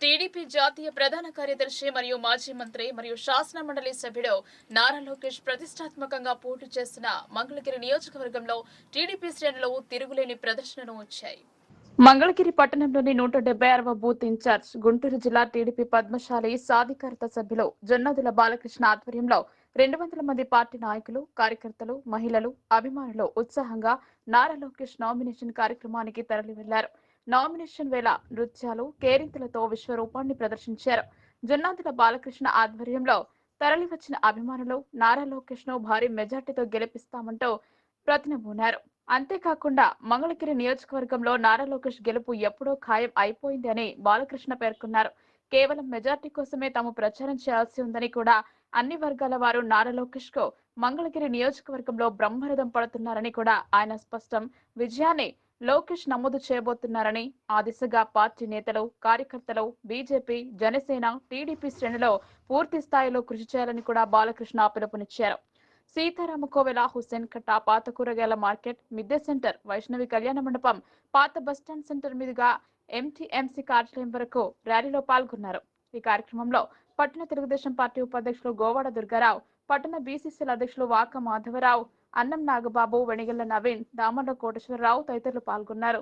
TDP జాతీయ ప్రధాన కార్యదర్శి మరియు మాజీ మంత్రి మరియు శాసన మండలి సభ్యుడు నారా లోకేష్ ప్రతిష్టాత్మకంగా పోటీ చేసిన మంగళగిరి నియోజకవర్గంలో టీడీపీ శ్రేణులు తిరుగులేని ప్రదర్శనను వచ్చాయి. మంగళగిరి పట్టణంలోని నూట డెబ్బై ఆరవ బూత్ ఇన్ఛార్జ్ గుంటూరు జిల్లా టీడీపీ పద్మశాలి సాధికారత సభ్యులు జొన్నదుల బాలకృష్ణ ఆధ్వర్యంలో రెండు వందల మంది పార్టీ నాయకులు కార్యకర్తలు మహిళలు అభిమానులు ఉత్సాహంగా నారా లోకేష్ నామినేషన్ కార్యక్రమానికి తరలి వెళ్ళారు నామినేషన్ వేళ నృత్యాలు కేరింతలతో విశ్వరూపాన్ని ప్రదర్శించారు. జున్నాంతుల బాలకృష్ణ ఆధ్వర్యంలో తరలివచ్చిన అభిమానులు నారా లోకేష్ను భారీ మెజార్టీతో గెలిపిస్తామంటూ ప్రతినబూనారు. అంతేకాకుండా మంగళగిరి నియోజకవర్గంలో నారా లోకేష్ గెలుపు ఎప్పుడో ఖాయం అయిపోయింది అని బాలకృష్ణ పేర్కొన్నారు. కేవలం మెజార్టీ కోసమే తాము ప్రచారం చేయాల్సి ఉందని కూడా అన్ని వర్గాల వారు నారా లోకేష్కు మంగళగిరి నియోజకవర్గంలో బ్రహ్మరథం పడుతున్నారని కూడా ఆయన స్పష్టం. విజయాన్ని లోకేష్ నమోదు చేయబోతున్నారని ఆ దిశగా పార్టీ నేతలు కార్యకర్తలు బీజేపీ జనసేన టీడీపీ శ్రేణిలో పూర్తి స్థాయిలో కృషి చేయాలని కూడా బాలకృష్ణ పిలుపునిచ్చారు. సీతారామ కోవెల హుస్సేన్ కట్ట పాత కూరగాయల మార్కెట్ మిద్దె సెంటర్ వైష్ణవి కళ్యాణ మండపం పాత బస్టాండ్ సెంటర్ మీదుగా ఎంటీఎంసీ కార్యాలయం వరకు ర్యాలీలో పాల్గొన్నారు. ఈ కార్యక్రమంలో పట్టణ తెలుగుదేశం పార్టీ ఉపాధ్యక్షులు గోవాడ దుర్గారావు పట్టణ బీసీసీల అధ్యక్షులు వాక మాధవరావు అన్నం నాగబాబు వెణిగల్ల నవీన్ దామర్ల కోటేశ్వరరావు తదితరులు పాల్గొన్నారు.